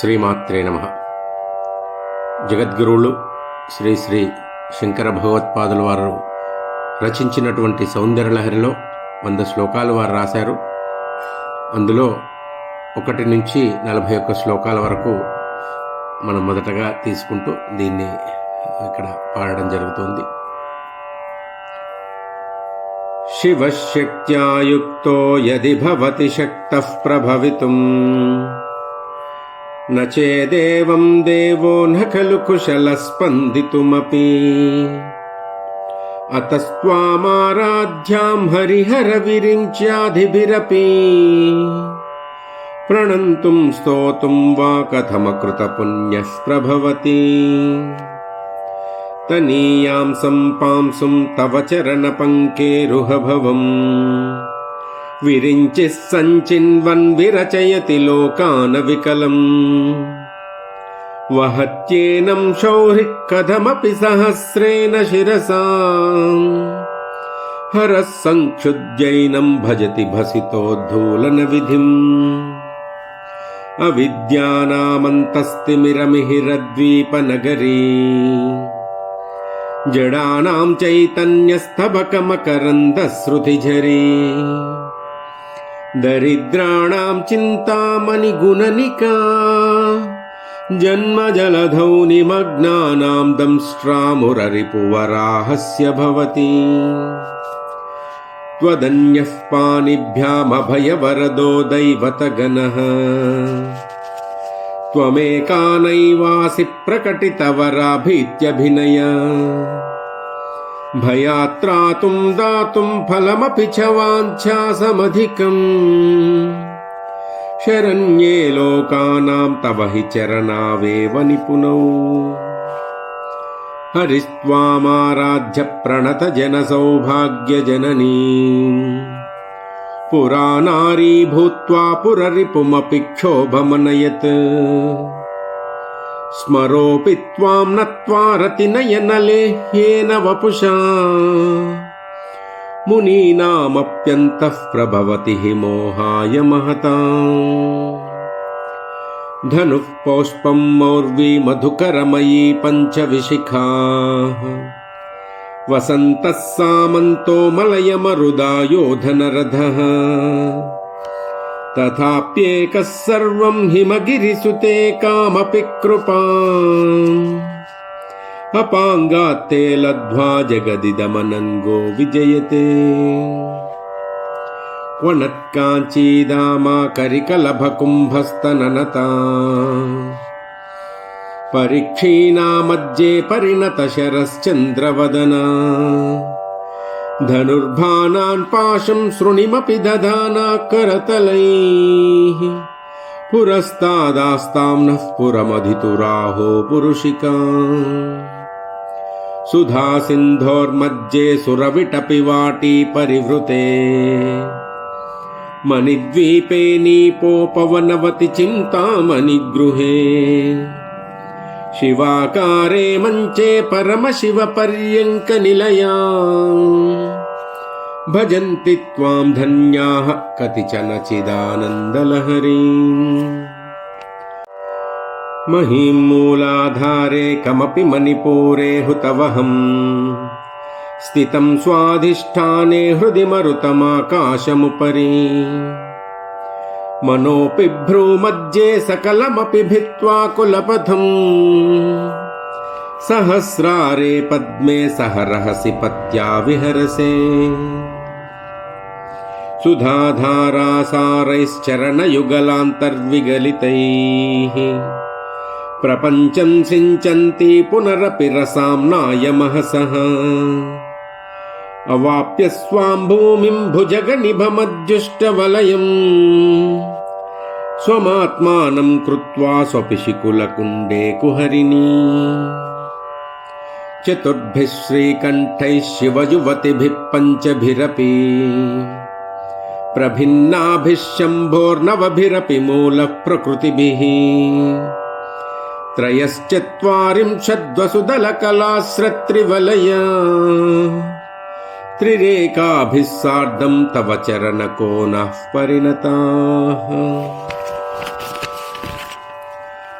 శ్రీమాత్రే నమ. జగద్గురువులు శ్రీ శ్రీ శంకర భగవత్పాదుల వారు రచించినటువంటి సౌందర్యలహరిలో వంద శ్లోకాలు వారు రాశారు. అందులో ఒకటి నుంచి నలభై ఒక్క శ్లోకాల వరకు మనం మొదటగా తీసుకుంటూ దీన్ని ఇక్కడ పాడడం జరుగుతుంది. శివశక్త్యాయుక్తో యది భవతి ప్రభవితం. నచేదేవం దేవో నఖలు కుశల స్పందితుమపి. అతస్వామారాధ్యాం హరిహర విరించాధిభిరపి ప్రణంతుం స్తోతుం వా కథమకృత పుణ్యస్ప్రభవతి తనీయాం సంపాంసుం తవ చరణ పంకేరుహభవం विरिञ्चिः सञ्चिन्वन् विरचयति लोकानविकलम् वहत्येनं शौरिः कथमपि सहस्रेण शिरसा हरः सङ्क्षुद्यैनं भजति भसितोद्धूलनविधिम् अविद्यानामन्तस्तिमिरमिहिरद्वीपनगरी जडानां चैतन्यस्तबकमकरन्दश्रुतिझरी दरिद्राणां चिन्तामणिगुणनिका जन्मजलधौ निमग्नानां दंष्ट्रामुररिपुवराहस्य भवति त्वदन्यः पाणिभ्यामभयवरदो दैवतगणः त्वमेका नैवासि प्रकटितवराभीत्यभिनय భయాత్రాతుం దాతుం ఫలమపి చ వాంఛాసమధికం. శరణ్యే లోకానాం తవ హి చరణావేవ నిపుణౌ. హరిస్వామారాధ్య ప్రణత జన సౌభాగ్య జననీ. పురా నారీ భూత్వా పురరిపుమపి క్షోభమనయత్. స్మరోపి త్వాం నత్వారతినయనలేహ్యేన వపుషా మునీనామప్యంతః ప్రభవతి మోహాయ మహతా ధనుః పౌష్పం మౌర్వీ మధుకరమయీ పంచవిశిఖాః వసంతః సామంతో మలయమరుదాయోధనరథः तथाप्येकः सर्वं हिमगिरिसुते कामपि कृपा अपाङ्गात्ते लब्ध्वा जगदिदमनङ्गो विजयते क्वणत्काञ्चीदामा करिकलभकुम्भस्तननता परीक्षीणामज्जे परिणतशरश्चन्द्रवदना धनुर्भानान् पाशं शृणिमपि दधाना करतलैः पुरस्तादास्तां नः पुरमधितुराहो पुरुषिका सुधा सिन्धोर्मध्ये सुरविटपि वाटी परिवृते मणिद्वीपे नीपोपवनवति चिन्तामणिगृहे शिवाकारे मञ्चे परमशिवपर्यङ्कनिलया भजन्ति त्वां धन्याः कतिचन चिदानन्दलहरी महीं मूलाधारे कमपि मणिपूरे हुतवहम् स्थितं स्वाधिष्ठाने हृदि मरुतमाकाशमुपरि मनोऽपि भ्रूमध्ये सकलमपि भित्त्वा कुलपथम् सहस्रारे पद्मे सह रहसि पत्या विहरसे सुधाधारासारैश्चरणयुगलान्तर्विगलितैः प्रपञ्चम् सिञ्चन्ति पुनरपि रसाम्नायमहसः अवाप्य स्वां भूमिम् भुजगनिभमज्जुष्टवलयम् स्वमात्मानं कृत्वा स्वपिशिकुलकुण्डे कुहरिणी चतुर्भिः श्रीकण्ठैः शिवयुवतिभिः पञ्चभिरपि प्रभिन्नाभिः शम्भोर्नवभिरपि मूलः प्रकृतिभिः त्रयश्चत्वारिंशद्वसुदलकलास्रत्रिवलया त्रिरेकाभिः सार्धं तव चरणकोनः परिणताः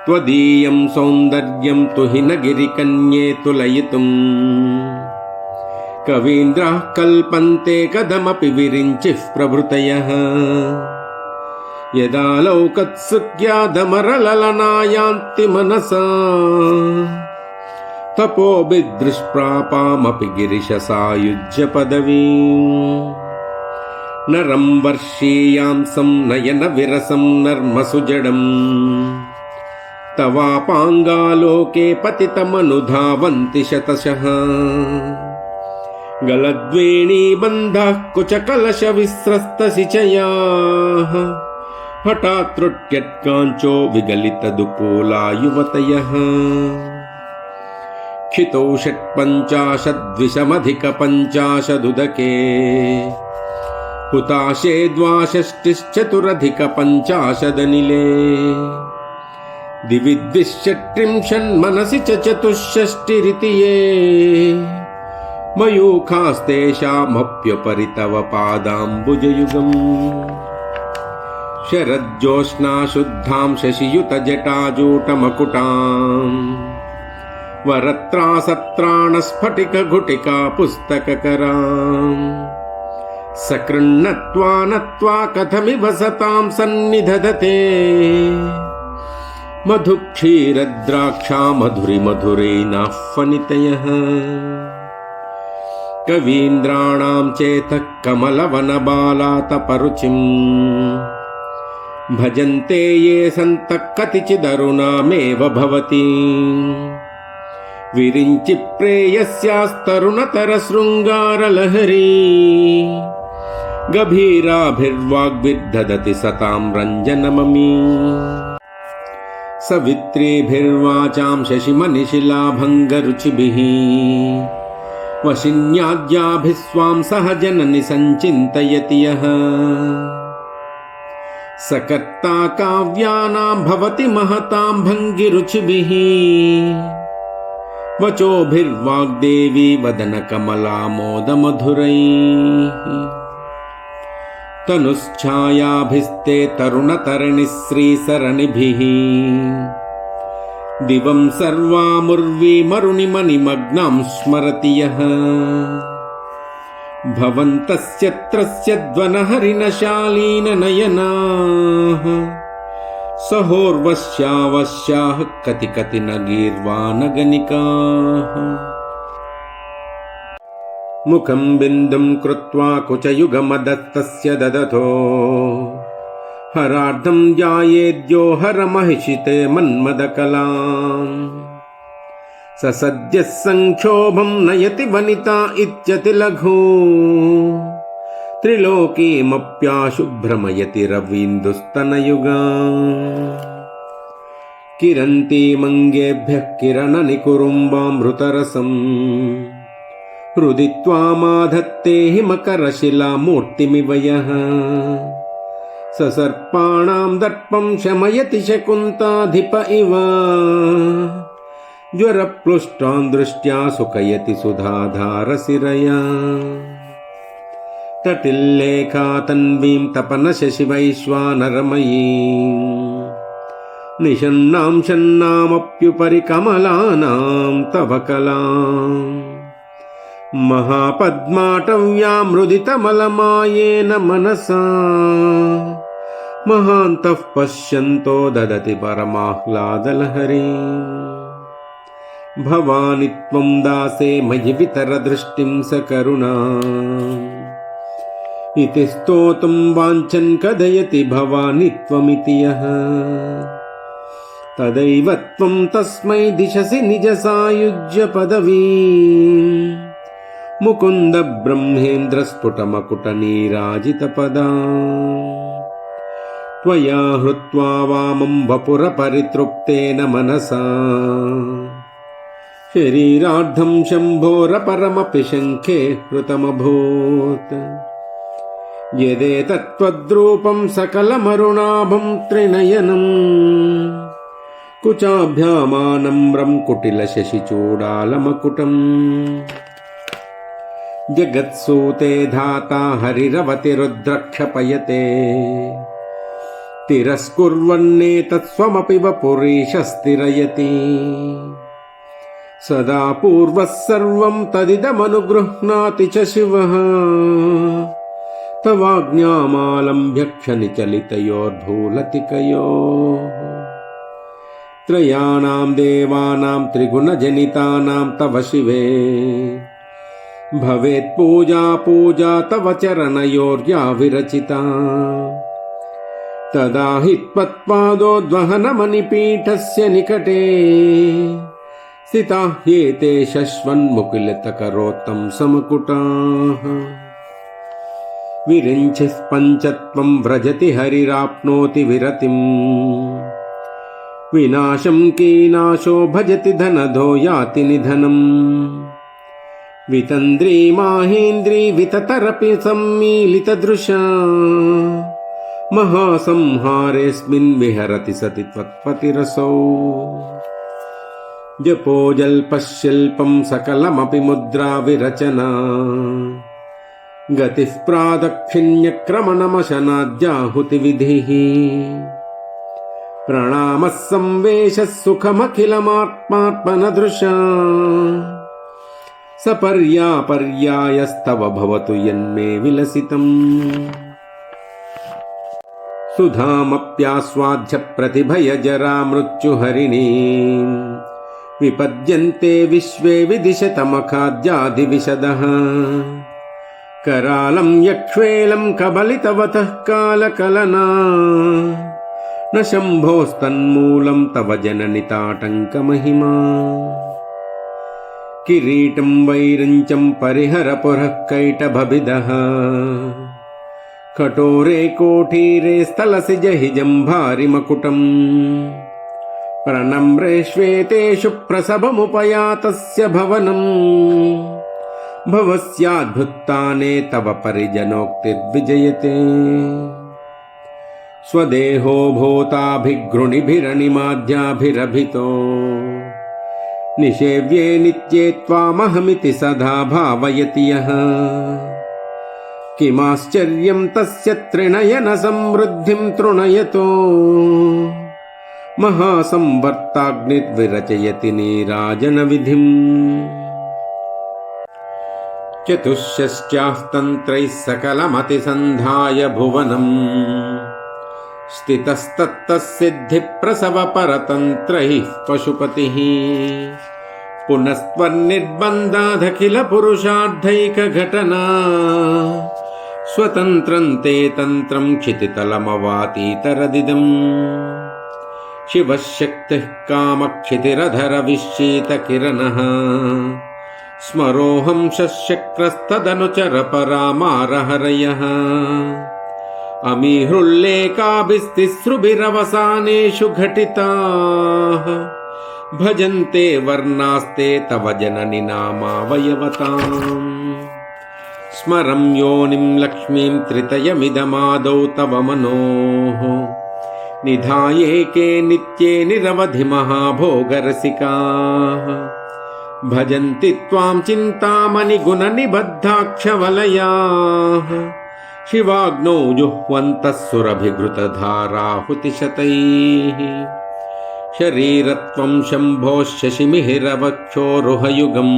त्वदीयं सौन्दर्यं तु हि न गिरिकन्ये तुलयितुम् कवीन्द्राः कल्पन्ते कदमपि विरिञ्चिः प्रभृतयः यदा लौकत्सुख्यादमरललनायान्ति मनसा तपोभिदृष्प्रापामपि गिरिशसायुज्य पदवीम् नरं वर्षीयांसं नयन विरसं नर्मसुजडम् तवापाङ्गालोके पतितमनुधावन्ति शतशः गलद्वेणीबन्धाः कुचकलशविस्रस्तसिचयाः हठात् त्रुट्यत्काञ्चो विगलितदुपोला युवतयः क्षितौ षट्पञ्चाशद्विषमधिकपञ्चाशदुदके हुताशे द्वाषष्टिश्चतुरधिकपञ्चाशदनिले दिवि द्विषट्त्रिंशन्मनसि च चतुष्षष्टिरिति ये मयूखास्तेषामप्युपरि तव पादाम्बुजयुगम् शरज्योत्स्नाशुद्धां शशियुतजटाजूटमकुटाम् वरत्रासत्राणस्फटिकघुटिका पुस्तककराम् सकृन्नत्वा नत्वा कथमिव सतां सन्निधदते मधुक्षीरद्राक्षा मधुरिमधुरैनाह्वनितयः कवीन्द्राणां चेतः कमलवनबालातपरुचिम् भजन्ते ये सन्तः कतिचिदरुणामेव भवति विरिञ्चि प्रेयस्यास्तरुणतरशृङ्गारलहरी गभीराभिर्वाग्भिर्ददति सतां रञ्जनममी सवित्रीभिर्वाचां शशिमनिशिलाभङ्गरुचिभिः वशिन्याद्याभिः स्वां सह जननि सञ्चिन्तयति यः सकर्ता काव्यानां भवति महतां भङ्गिरुचिभिः वचोभिर्वाग्देवी वदनकमलामोदमधुरैः तनुश्छायाभिस्ते तरुणतरणिः श्रीसरणिभिः दिवं सर्वामुर्वीमरुणिमणिमग्नां स्मरति यः भवन्तस्यत्रस्य द्वनहरिणशालीननयनाः सहोर्वश्यावश्याः कति कति न गीर्वाणगणिकाः मुखं बिन्दुं कृत्वा कुचयुगमदत्तस्य ददतो हरार्धं जायेद्यो हरमहिषिते मन्मदकलाम् स सद्यः सङ्क्षोभं नयति वनिता इत्यति लघु त्रिलोकीमप्याशु भ्रमयति रवीन्दुस्तनयुगा किरन्तीमङ्गेभ्यः किरणनिकुरुम्बामृतरसम् हृदि त्वामाधत्ते हिमकरशिलामूर्तिमिव यः ससर्पाणां दर्पं शमयति शकुन्ताधिप इव ज्वरप्लुष्टान् दृष्ट्या सुखयति सुधाधारसिरया तटिल्लेखा तन्वीं तपनशशिवैश्वानरमयीम् निषन्नां षन्नामप्युपरि कमलानां तव कलाम् महापद्माटव्यामृदितमलमायेन मनसा महान्तः पश्यन्तो ददति परमाह्लादलहरी भवानि त्वं दासे मयि वितरदृष्टिं सकरुणा इति स्तोतुं वाञ्छन् कथयति भवानि त्वमिति यः तदैव त्वं तस्मै दिशसि निजसायुज्य पदवीम् मुकुन्द ब्रह्मेन्द्रस्फुटमकुटनीराजितपदा त्वया हृत्वा वामं वपुरपरितृप्तेन मनसा शरीरार्धं शम्भोरपरमपि शङ्खे हृतमभूत् यदेतत्त्वद्रूपं सकलमरुणाभं त्रिनयनम् कुचाभ्यामानम्रं कुटिलशशिचूडालमकुटम् जगत्सूते धाता हरिरवति रुद्रक्षपयते तिरस्कुर्वन्नेतत्स्वमपि वपुरीशस्तिरयति सदा पूर्वः सर्वम् तदिदमनुगृह्णाति च शिवः तवाज्ञामालम्भ्य क्षनिचलितयोर्धूलतिकयोः त्रयाणाम् देवानाम् त्रिगुणजनितानाम् तव शिवे भवेत् पूजा पूजा तव चरणयोर्या विरचिता तदा हि त्वत्पादोद्वहनमणिपीठस्य निकटे स्थिताः ह्येते शश्वन्मुकुलितकरोत्तं समकुटाः विरिञ्चिः पञ्चत्वम् व्रजति हरिराप्नोति विरतिम् विनाशम् कीनाशो भजति धनधो याति निधनम् వితంద్రీ మాహేంద్రీ వితతరపి సమ్మీలితదృశ మహాసంహారేస్మిన్ విహరతి సతి త్వత్పతిరసౌ. జపో జల్పశిల్పం సకలమపి ముద్రా విరచనా. గతి ప్రాదక్షిణ్యక్రమణమశనాద్యాహుతి విధి ప్రణామ సంవేశ సుఖమఖిలమాత్మాత్మన దృశా. सपर्यापर्यायस्तव भवतु यन्मे विलसितम् सुधामप्यास्वाद्य प्रतिभयजरा मृत्युहरिणी विपद्यन्ते विश्वे विदिशतमखाद्यादिविशदः करालम् यक्ष्वेलम् कबलितवतः कालकलना न शम्भोस्तन्मूलम् तव जननिताटङ्कमहिमा किरीटम् वैरञ्चम् परिहरपुरः कैटभभिदः कटोरे कोठीरे स्थलसि जहि जम्भारिमकुटम् प्रणम्रे श्वेतेषु प्रसभमुपयातस्य भवनम् भवस्याद्भुत्ताने तव परिजनोक्तिर्विजयते स्वदेहो भूताभिगृणिभिरनिमाद्याभिरभितो निषेव्ये नित्ये त्वामहमिति सदा भावयति यः किमाश्चर्यम् तस्य त्रिणयन समृद्धिम् तृणयतो महासंवर्ताग्निर्विरचयति नीराजनविधिम् चतुष्षष्ट्यास्तन्त्रैः सकलमतिसन्धाय भुवनम् स्थितस्तत्तः सिद्धिप्रसवपरतन्त्रैः पशुपतिः पुनस्त्वन्निर्बन्धादखिलपुरुषार्धैकघटना स्वतन्त्रम् ते तन्त्रम् क्षितितलमवातीतरदिदम् शिवः शक्तिः कामक्षितिरधरविश्चीतकिरणः स्मरोऽहं शशक्रस्तदनुचरपरामारहरयः अमीहृल्लेकाभिस्तिसृभिरवसानेषु घटिताः भजन्ते वर्णास्ते तव जननि नामावयवताम् स्मरं योनिं लक्ष्मीं त्रितयमिदमादौ तव मनोः निधायेके नित्ये निरवधि महाभोगरसिकाः भजन्ति त्वां चिन्तामणिगुणनिबद्धाक्षवलयाः शिवाग्नौ जुह्वन्तः सुरभिघृतधाराहुतिशतैः शरीरत्वं शम्भोः शशिमिहिरवक्षोरुहयुगम्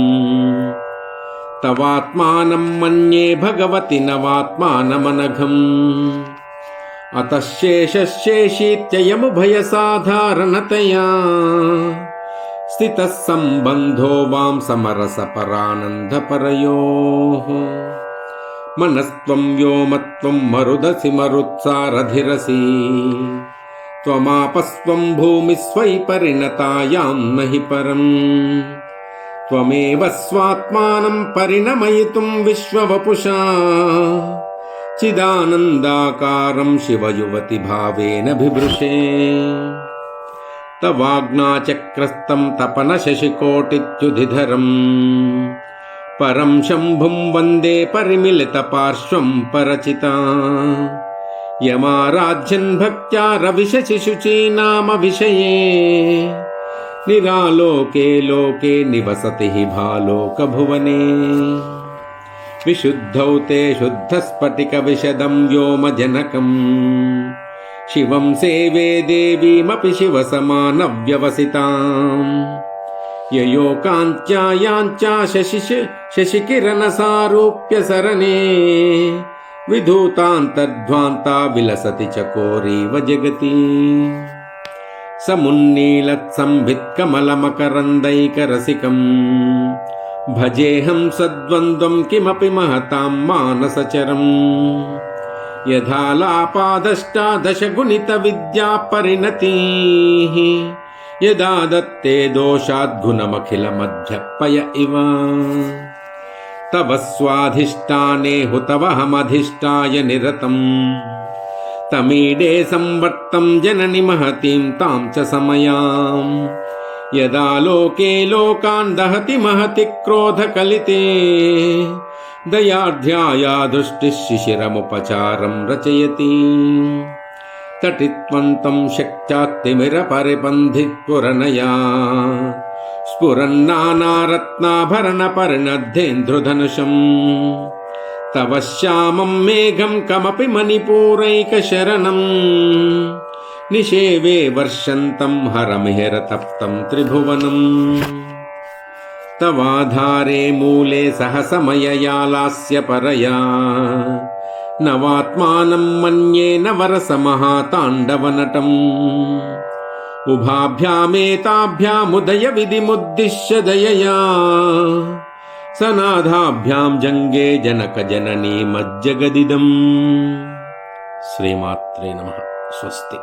तवात्मानं मन्ये भगवति नवात्मानमनघम् अतः शेषशेषीत्ययमुभयसाधारणतया स्थितः सम्बन्धो वां समरसपरानन्दपरयोः మనస్త్వం వ్యోమత్వం మరుదసి మరుత్సారధిరసి. త్వమాపస్వం భూమి స్వై పరిణతాయాం నహి పరం. త్వమేవ స్వాత్మానం పరిణమయితుం విశ్వవపుషా. చిదానందాకారం శివయువతి భావేన బిభృషే. తవాగ్నాచక్రస్తం తపన శశికోటిత్యుధిధరం. పరం శంభుం వందే పరిమిళిత పార్శ్వం పరచిత. యమారాధ్యన్ భక్త్యా రవిశశిశుచీనామ విషయే. నిరాలోకే లోకే నివసతి హి భాలోక భువనే. విశుద్ధౌ తే శుద్ధస్ఫటిక విశదం వ్యోమజనకం శివం సేవే దేవీమపి శివసమానవ్యవసితాం యయోకాంత్యాయాంచా శశిశ శశికిరణసారూప్య సరణే. విధూతాంతర్ధ్వాంతా విలసతి చకోరీవ జగతి. సమున్నీలత్సంభిత్కమలమకరందైకరసికం. భజేహం సద్వందం కిమపి మహతాం మానసచరం. యథాలాపాదష్టాదశగుణిత విద్యాపరిణతీ यदा दत्ते दोषाद्गुणमखिलमध्यपय इव तव स्वाधिष्ठाने हुतवहमधिष्ठाय निरतम् तमीडे संवर्तं जननि महतीं तां च समयाम् यदा लोके लोकान् दहति महति क्रोधकलिते दयाढ्याया दृष्टिः शिशिरमुपचारं रचयति तटित्वन्तं शक्त्यात्तिमिरपरिबन्धित्पुरनया स्फुरन्नानारत्नाभरणपर्णद्धेन्द्रुधनुषम् तव श्यामं मेघं कमपि मणिपूरैकशरणम् निषेवे वर्षन्तं हरमिहिरतप्तं त्रिभुवनम् तवाधारे मूले सह समययालास्य నవాత్మానం మన్యే నవరసమహాతాండవనటం. ఉభాభ్యామేతాభ్యాముదయ విధిముద్దిశ్య దయయా సనాథాభ్యాం జంగే జనక జననీ మజ్జగదిదం. శ్రీమాత్రే నమ. స్వస్తి.